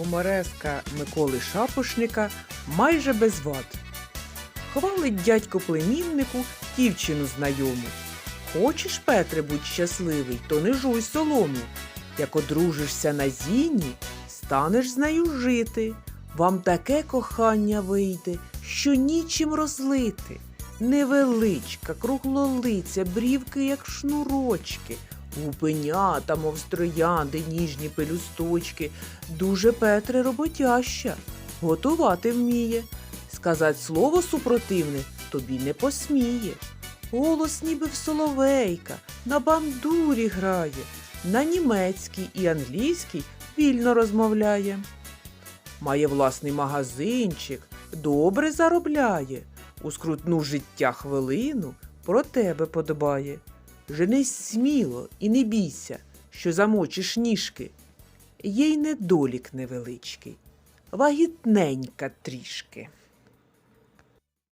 гумореска Миколи Шапошника майже без вад. Хвалить дядько племіннику дівчину знайому. Хочеш, Петре, будь щасливий, то не жуй солому. Як одружишся на зіні, станеш з нею жити. Вам таке кохання вийде, що нічим розлити. Невеличка, круглолиця, брівки, як шнурочки, гупенята, мов строянди, ніжні пелюсточки. Дуже Петре роботяща, готувати вміє. Сказать слово супротивне тобі не посміє. Голос ніби в соловейка, на бандурі грає, на німецькій і англійській вільно розмовляє. Має власний магазинчик, добре заробляє, у скрутну життя хвилину про тебе подбає. Женись сміло і не бійся, що замочиш ніжки. Є й недолік невеличкий, вагітненька трішки.